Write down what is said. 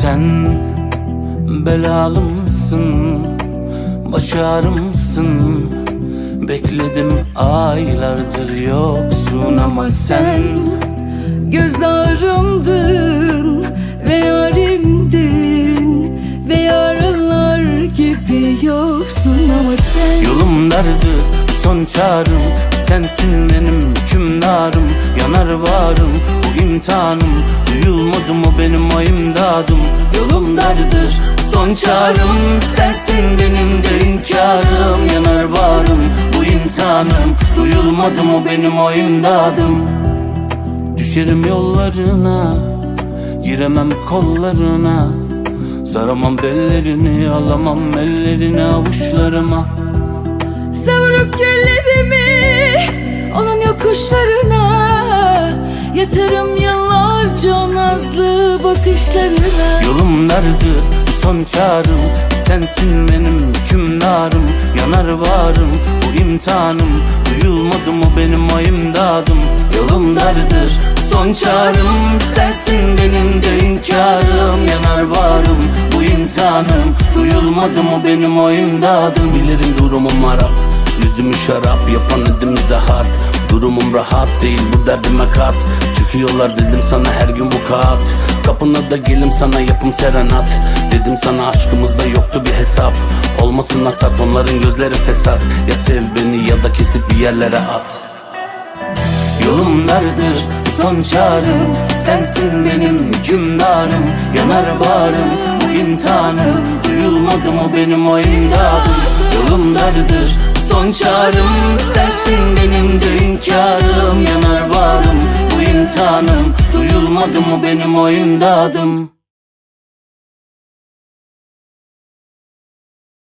Sen belalı mısın? Baş ağrımsın Bekledim aylardır yoksun ama sen Göz ağrımdın ve yarimdin Ve yaralar gibi yoksun Yolum dardı son çağrım Sensin benim hükümdarım. Yanar varım bu imtihanım. Duyulmadı mı benim o imdadım. Yolum dardır son çağrım Sensin benim de hünkârım Yanar varım bu imtihanım. Duyulmadı mı benim o imdadım. Düşerim yollarına Giremem kollarına Saramam bellerini Alamam ellerini avuçlarıma. Savurup güllerimi onun yokuşlarına. Yatarım yıllarca o nazlı bakışlarına. Yolum dardı son çağrım Sensin benim hükümdarım. Yanar varım bu imtihanım. Duyulmadı mı benim o imdadım. Yolum dardır son çağrım Sensin benim Duyulmadı mı benim o imdadım Bilirim durumum harap. Yüzümü şarap yapan edimize harp Durumum rahat değil bu derdime kat. Çıkıyorlar dedim sana her gün bu kat. Kapına da gelim sana yapım serenat. Dedim sana aşkımızda yoktu bir hesap. Olmasın hasat onların gözleri fesat. Ya sev beni ya da kesip bir yerlere at. Yolum dardır son çağrım Sensin benim hükümdarım Yanar bağrım bu imtihanım Duyulmadı mı benim o imdadım Yolum dardır son çağrım Sensin benim de hünkârım Yanar bağrım bu imtihanım. Duyulmadı mı benim o imdadım